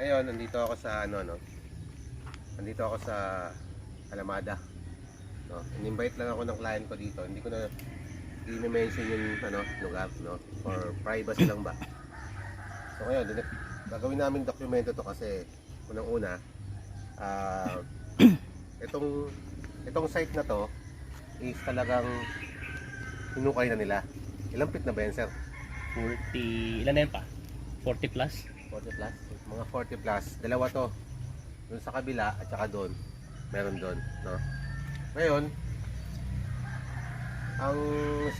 Ngayon, nandito ako sa ano no. Nandito ako sa Alamada. No, in-invite lang ako ng client ko dito. Hindi ko na i-mention yung ano, lugar, no? For privacy lang ba. So ngayon, gagawin namin dokumento to kasi unang-una ah itong itong site na to is talagang hinukay na nila. Ilang feet na ba yan, sir? 40, ilan na yan pa? 40 plus? 40 plus? Mga 40 plus. Dalawa to. Doon sa kabila at saka doon. Meron doon. No? Ngayon, ang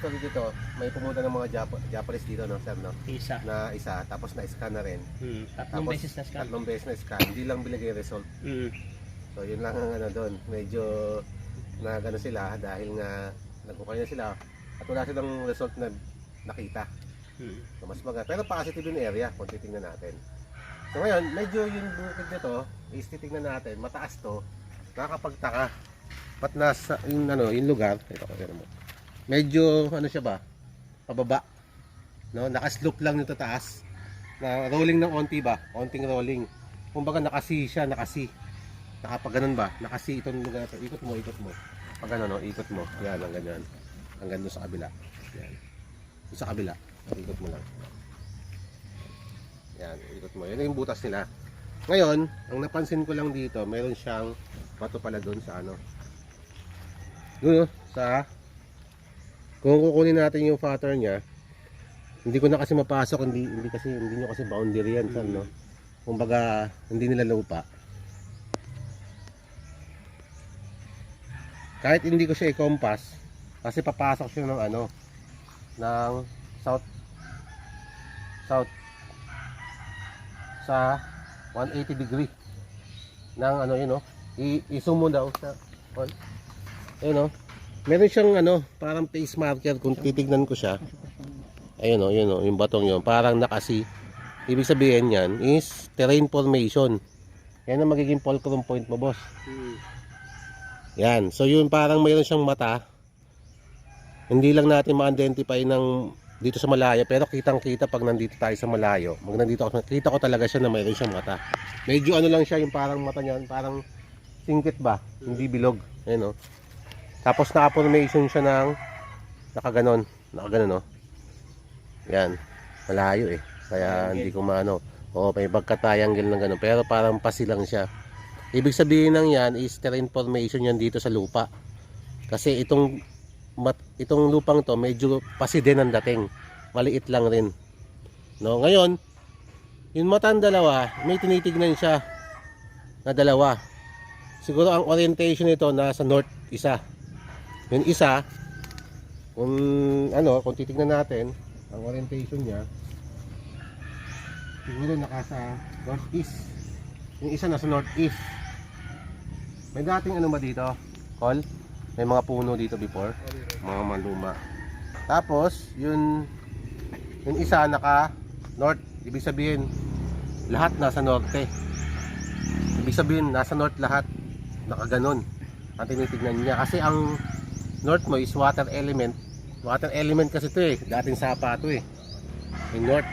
story dito, may pumunta ng mga Jap- Japanese dito, no, sir, no? Isa. Na isa, tapos na-scan na rin. Hmm, tatlong Tapos, beses na scan. Tatlong beses na scan. Hindi lang binigay result. Hmm. So, yun lang ang ano doon. Medyo na gano sila dahil nga nagkukay na sila at wala silang result na nakita. Hmm. So, mas maganda. Pero positive yung area kung titingnan natin. So ngayon, medyo yung bukid nito is titingnan natin, mataas to, nakakapagtaka. Pat nasa yung ano, yung lugar, ito ito mo. Medyo ano siya ba? Pababa. No, naka-slope lang nito taas. Na rolling ng onti ba? Onting rolling. Kumbaga nakasi siya, nakasi. Nakapag ganun ba? Nakasi itong lugar. ito. Ikot mo, ikot mo. Pag ano, no, ikot mo. Yan, ang ganyan. Hanggang doon sa kabila. Yan. Sa kabila. Ikot mo lang. Yan, ikot mo. Yan yung butas nila. Ngayon, ang napansin ko lang dito, meron siyang bato pala doon sa ano. Doon, oh, sa kung kukunin natin yung fatter niya, hindi ko na kasi mapasok, hindi hindi kasi hindi nyo kasi boundary yan, sir, no. Kumbaga, hindi nila lupa. Kahit hindi ko siya i-compass, kasi papasok siya ng ano, ng south south sa 180 degree ng ano yun oh I- i-zoom mo daw sa ayun oh meron siyang ano parang face marker. Kung titignan ko siya ayun oh yun oh yung batong yun parang nakasi. Ibig sabihin yan is terrain formation. Yan ang magiging fulcrum point mo boss. Hmm. yan. So yun parang mayroon siyang mata. Hindi lang natin ma-identify ng dito sa malayo pero kitang kita pag nandito tayo sa malayo. Mag nandito ako kita ko talaga siya na mayroon siyang mata. Medyo ano lang siya yung parang mata niya parang singkit ba? Hindi bilog. Ayun oh. tapos naka-formation siya ng nakaganon. Nakaganon oh. yan. Malayo eh. Kaya hindi ko maano. Oo may pagka-triangle ng ganun. Pero parang pasi lang siya. Ibig sabihin ng yan is terrain formation yan dito sa lupa. Kasi itong mat, itong lupang to medyo pasi din ang dating. Maliit lang rin. No ngayon yung matang dalawa may tinitignan siya na dalawa. Siguro ang orientation nito nasa north isa. Yung isa kung ano kung titignan natin ang orientation niya siguro naka sa northeast yung isa nasa northeast may dating ano ba dito call may mga puno dito before. Mga maluma. Tapos yun yung isa naka north. Ibig sabihin lahat nasa norte. Ibig sabihin nasa north lahat. Nakaganon ang tinitignan niya. Kasi ang north mo is water element. Water element kasi to eh. Dating sapa to eh. Yung north.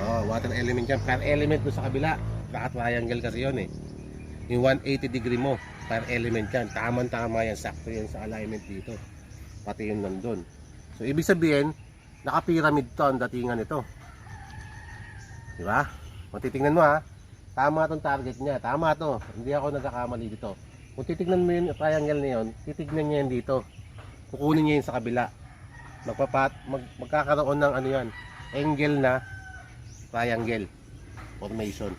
Oh water element yan. Fire element doon sa kabila. Naka triangle kasi yun eh. Yung 180 degree mo fire element yan. Tamang tama yan. Sakto yan sa alignment dito. Pati yun nandun. So ibig sabihin naka pyramid to ang datingan nito. Di ba? Kung titingnan mo ha? Tama tong target niya. Tama to. Hindi ako nagkakamali dito. Kung titignan mo yung triangle na yun titignan niya yan dito. Kukunin niya yun sa kabila. Magpapat mag, magkakaroon ng ano yan angle na triangle formation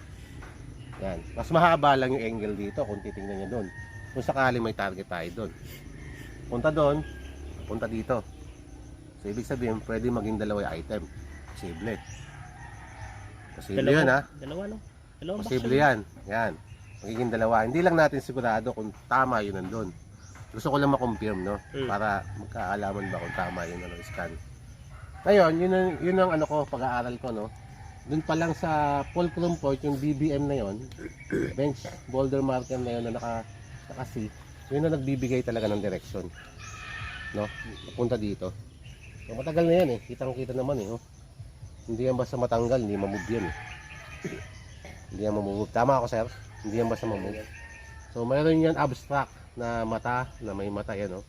yan. Mas mahaba lang yung angle dito kung titingnan niya doon. Kung sakali may target tayo doon. Punta doon, punta dito. So, ibig sabihin, pwede maging dalawa yung item. Posible. Posible Dalawa. yan, ha? Dalawa no? Dalawang box Posible yun. yan. Yan. Magiging dalawa. Hindi lang natin sigurado kung tama yun nandun. Gusto ko lang ma-confirm, no? Mm. Para magkaalaman ba kung tama yun ano, scan. Ngayon, yun ang, yun ang ano ko, pag-aaral ko, no? Doon pa lang sa fulcrum point, yung BBM na yon, bench boulder marker na yun na naka, naka C, yun na nagbibigay talaga ng direction. No? Papunta dito. So, matagal na yan eh. Kitang kita naman eh. Oh. Hindi yan basta matanggal, hindi mamove yan eh. Hindi yan mamumove. Tama ako, sir? Hindi yan basta mamove. So, mayroon yan abstract na mata, na may mata yan, oh.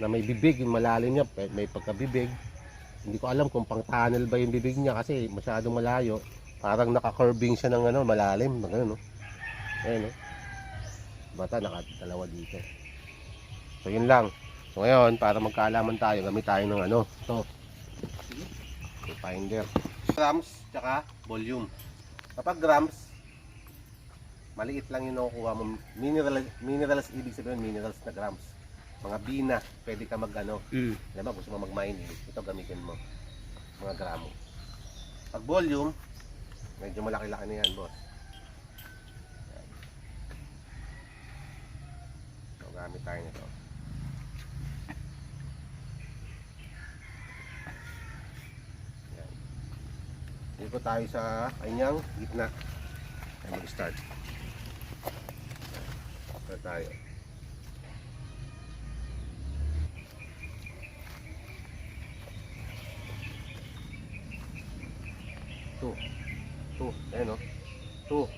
Na may bibig, malalim pe- may pagkabibig. Hindi ko alam kung pang tunnel ba yung bibig niya kasi masyadong malayo. Parang naka-curving siya ng ano, malalim, na gano'n, no? Ayan, no? Mata, nakadalawa dito. So, yun lang. So, ngayon, para magkaalaman tayo, gamit tayo ng ano, ito. Yung finder. Grams, tsaka volume. Kapag grams, maliit lang yung nakukuha mo. Mineral, minerals, ibig sabihin minerals na grams. Mga bina, pwede ka mag ano, Mm. alam mo, gusto mo mag-mining, ito gamitin mo. Mga gramo. Pag volume, medyo malaki-laki na yan, boss. So, gamit tayo nito. Yan. Dito tayo sa kanyang gitna. Mag-start. Start tayo. Two. Two. Ayan o. Two.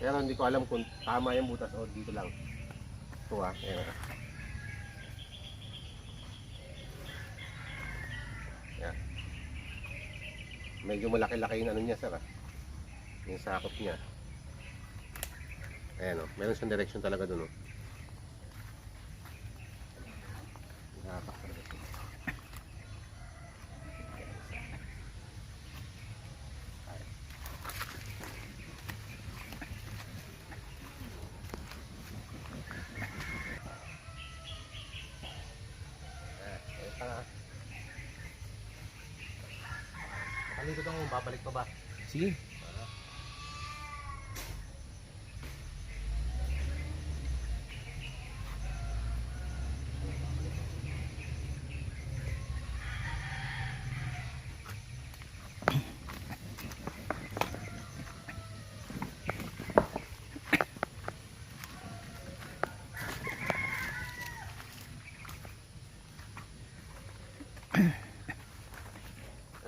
Pero hindi ko alam kung tama yung butas o dito lang. Two ah. Ayan ah. Ayan. Medyo malaki-laki yung ano niya sir ah. Yung sakop niya. Ayan o. Meron siyang direction talaga dun o. Nakakak talaga siya. Eh, eh, pa. Nakalikot ako, babalik pa ba? Sige.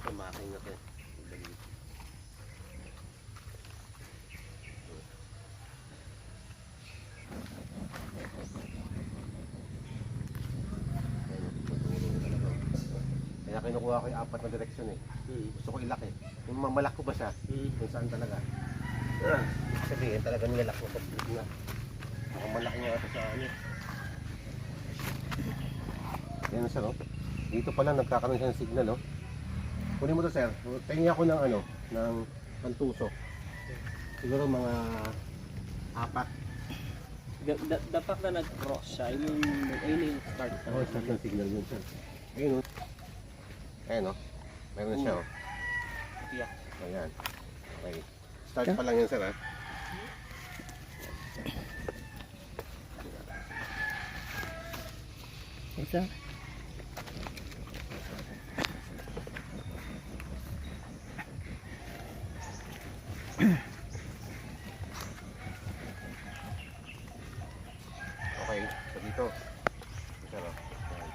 Ito making na to. Kaya kinukuha ko yung apat na direksyon eh. Mm. Gusto ko ilaki. Yung mamalak ko ba siya? Mm. Kung saan talaga. Ah, sabihin talaga nilalak ko sa na. Ang malaki nga ito sa ano. Yan siya no. Dito pala nagkakaroon siya ng signal no. Kunin mo to sir. Tingin ako ng ano, ng pantusok. Siguro mga apat. The, the, the fact na nag-cross siya, yun yung, ayun yung start. Oh, start ng signal yun sir. Ayun oh. Ayan oh. Meron na siya oh. Yeah. Ayan. Okay. Start pa lang yan sir ah. Isa. Okay. So dito. Sir oh. Ayan.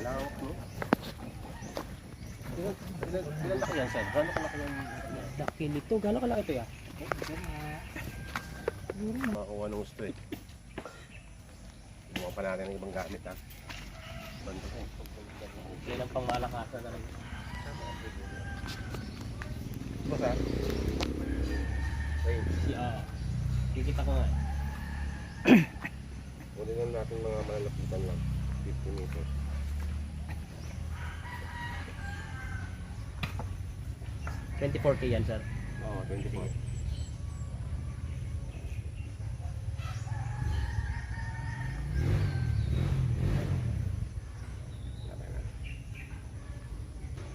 Malawak no? Ilan, ilan, ilan laki yan sir? Gano'n kalaki yan? Laki nito. Gano'n kalaki ito ya? Makakuha ng gusto eh. Gumawa pa natin ng ibang gamit ha. Bando ko. Yan ang pangmalakasan na rin. Boss ha? Ayun. Si, ah, kikita ko nga. eh. Kunin lang natin mga malalapitan lang. 50 meters. Twenty-four K yan, sir. Oo, 24.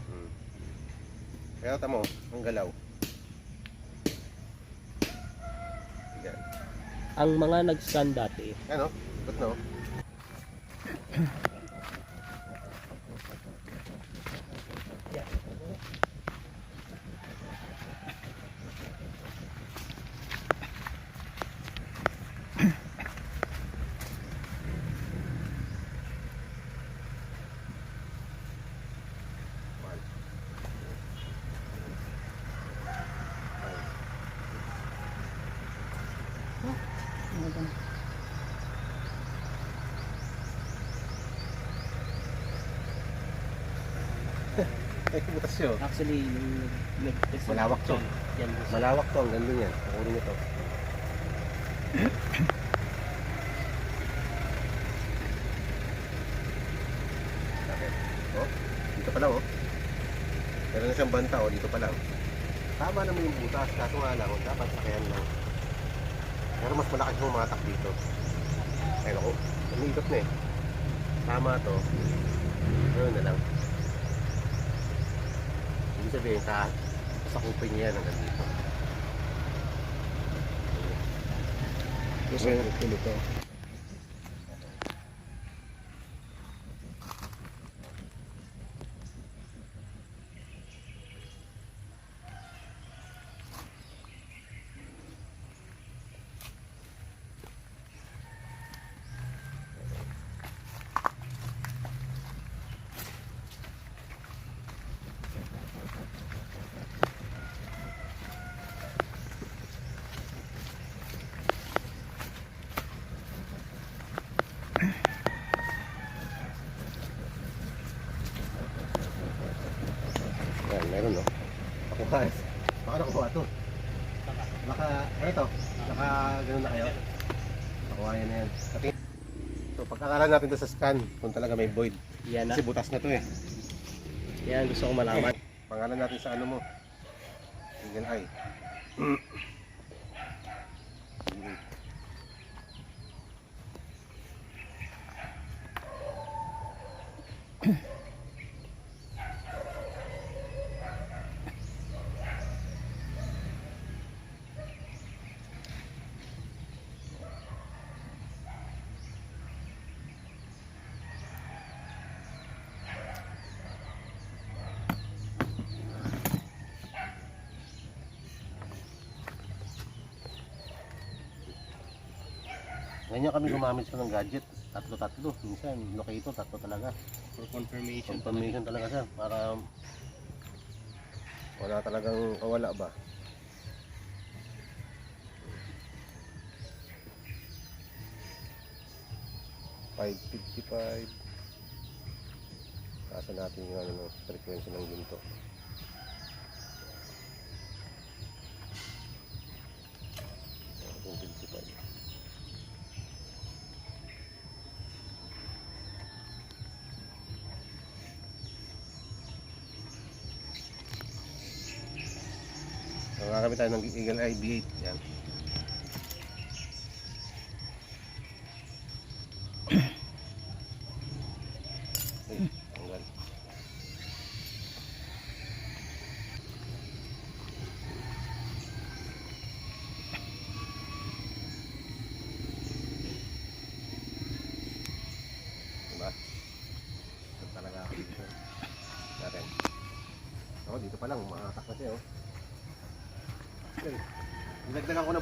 Hmm. Kaya tamo, ang galaw. Yan. Ang mga nag-scan dati, Ano? Ba't no? Ito. Ay, butas yun. Actually, nag- nag-test Malawak to. Yan. Malawak to, ang ganda niyan. Kukunin ito. Bakit? Oh, dito pa lang oh. Meron na siyang banta oh, dito pa lang. Tama naman yung butas, kaso nga lang, oh, dapat sakayan lang. Pero mas malakas yung matak dito. Ayun ako, umikot na eh. Tama to. Ayun na lang. Ibig sabihin, sa sakupin niya yan hanggang dito. Tulo to. Yan, meron no. Nakuha eh. Baka nakuha to. Baka, ano to? Baka ganun na kayo? Nakuha yan na yan. Pati, pagkakalan natin to sa scan kung talaga may void. Yan na. Kasi butas na to eh. Yan, gusto ko malaman. Pangalan natin sa ano mo. Eagle Eye. Ganyan kami gumamit sa ng gadget. Tatlo-tatlo. Minsan, locator, tatlo talaga. For confirmation. Confirmation talaga siya. Para wala talagang kawala ba. Five fifty five. Kasa natin yung ano, no, frequency ng ginto. Yung 55. Magagamit tayo ng Eagle Eye B8. Yan.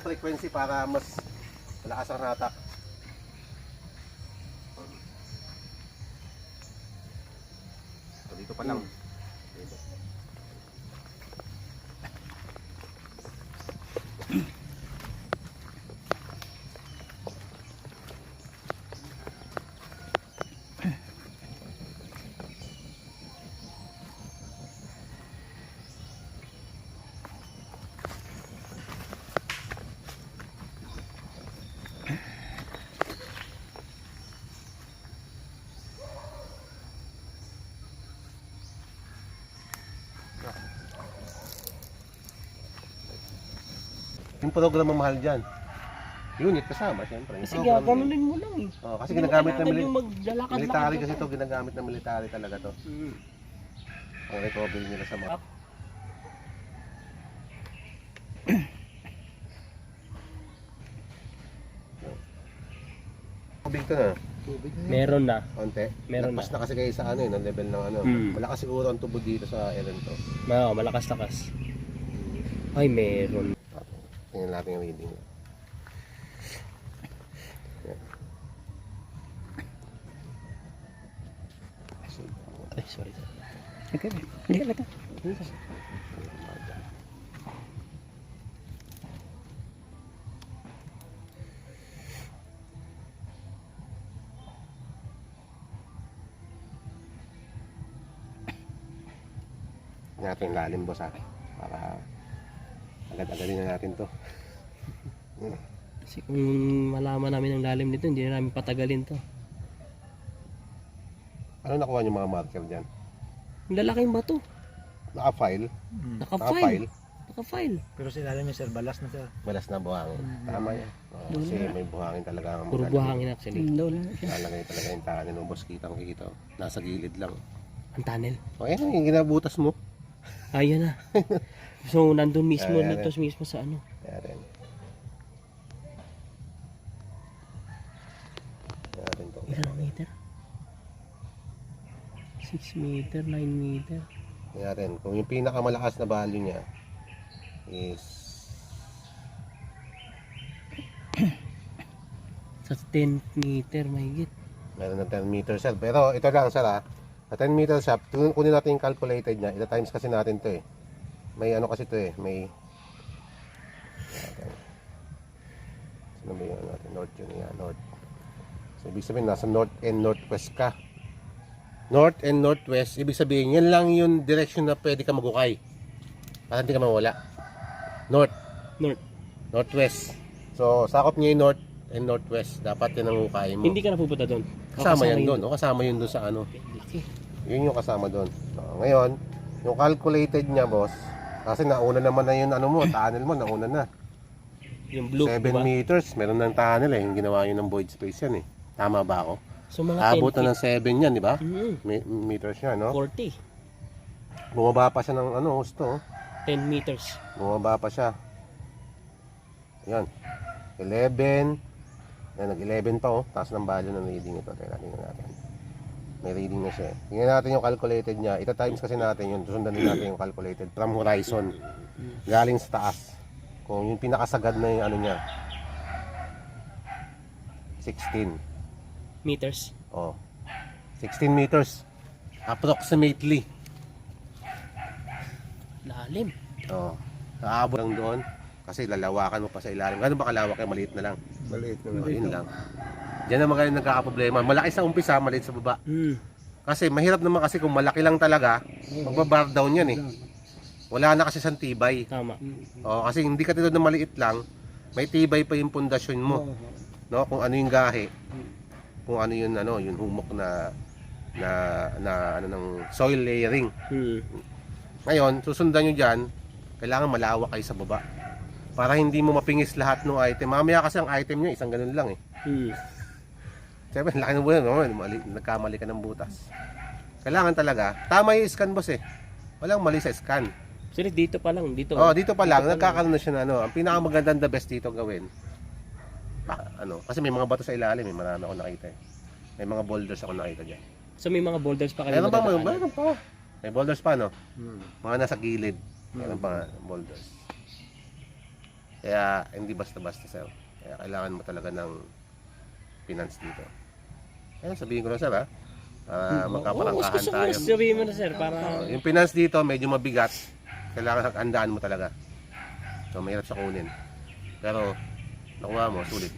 Ng frequency para mas malakas ang ratak. So, dito pa lang. Dito. Yung program ang mahal dyan. Unit kasama, siyempre. Yung Kasi program gaganunin mo lang eh. Oh, kasi Hindi mo ginagamit ng kailangan mili- yung maglalakad-lakad military ka kasi to ginagamit ng military talaga to. Mm. Ang recovery nila sa mga. Tubig to na, Tubig na. Meron na. konti. Meron Lagpas na. kasi kayo sa ano eh, ng level ng ano. Hmm. Malakas siguro ang tubo dito sa eren to. Oo, malakas-lakas. Ay, meron. Yan ang ating reading. Ay, sorry. Okay, hindi ka lang. natin lalim boss ha Agad-agadin na natin to. Kasi kung malaman namin ang lalim nito, hindi na namin patagalin to. Ano nakuha yung mga marker dyan? Ang lalaking bato. Naka-file? Naka-file. Naka-file? Naka-file. Pero sa ilalim niya sir, balas na sir. Malas na buhangin. Tama yan. Oo, kasi may buhangin talaga ang Puro buhangin actually. Lalagay talaga yung tanin ng boss. Kitang kita. Nasa gilid lang. Ang tunnel. O yan yung ginabutas mo. Ayun na. so, nandun mismo, Ayan, nandun mismo sa ano. Rin to. Ilang meter? 6 meter, 9 meter. Kaya rin. Kung yung pinakamalakas na value niya is Sa 10 meter, mahigit. meron ng 10 meter shot. Pero ito lang sir ha. Sa 10 meter kun- kunin natin yung calculated niya. Ita times kasi natin to eh. May ano kasi to eh. May Sino ba yung ano natin? North yun yan. North. So, ibig sabihin, nasa north and northwest ka. North and northwest, ibig sabihin, yan lang yung direction na pwede ka magukay. Para hindi ka mawala. North, North. northwest. So, sakop niya yung north and northwest. Dapat yan ang hukay mo. Hindi ka na pupunta doon. Kasama yan yun doon. O, kasama yun doon sa ano. Laki. Yun yung kasama doon. So, ngayon, yung calculated niya, boss, kasi nauna naman na yun, ano mo, tunnel mo, nauna na. Yung blue, 7 diba? meters, meron ng tunnel eh. Yung ginawa yun ng void space yan eh. Tama ba ako? So, mga 10 Abot na feet. ng 7 yan, di ba? Mhm. Me- meters yan, no? 40. Bumaba pa siya ng ano, gusto. oh. 10 meters. Bumaba pa siya. Yan. 11. Yan, nag-11 pa oh. Taas ng value ng reading ito. Teka, tingnan natin. May reading na siya. Tingnan natin yung calculated niya. Ita times kasi natin yun. Susundan din natin yung calculated from horizon. Galing sa taas. Kung yung pinakasagad na yung ano niya. 16. Meters. Oh. 16 meters. Approximately. Lalim. Oh. Aabot lang doon. Kasi lalawakan mo pa sa ilalim. Gano'n ba kalawak yung maliit na lang? Maliit Oh, yun lang. Diyan naman kayo nagkakaproblema. Malaki sa umpisa, maliit sa baba. Hmm. Kasi mahirap naman kasi kung malaki lang talaga, magbabar down yan eh. Wala na kasi sa tibay. Tama. Oh, kasi hindi ka tulad na maliit lang, may tibay pa yung pundasyon mo. No? Kung ano yung gahi. Kung ano yung ano, yung humok na na na ano ng soil layering. Hmm. Ngayon, susundan nyo dyan, kailangan malawak kayo sa baba. Para hindi mo mapingis lahat ng item. Mamaya kasi ang item nyo, isang ganun lang eh. Hmm. Siyempre, laki ng buwan, no? Mali, nagkamali ka ng butas. Kailangan talaga, tama yung scan boss eh. Walang mali sa scan. So, dito pa lang. Dito. Oh, dito pa lang, Dito pa nagkakaroon na siya na ano. Ang pinakamagandang the best dito gawin. Pa, ano, kasi may mga bato sa ilalim, may marami ako nakita eh. May mga boulders ako nakita dyan. So, may mga boulders pa kayo. Meron pa, madadaanan? meron pa. May boulders pa, no? Hmm. Mga nasa gilid. Meron pa nga, boulders. Kaya, hindi basta-basta, sir. Kaya, kailangan mo talaga ng finance dito. Ayan, sabihin ko lang, sir, ha? Oo, magkaparangkahan tayo. na sabihin mo na, sir. Para... Oh, yung finance dito, medyo mabigat. Kailangan handaan mo talaga. So, mahirap siya kunin. Pero, nakuha mo, sulit.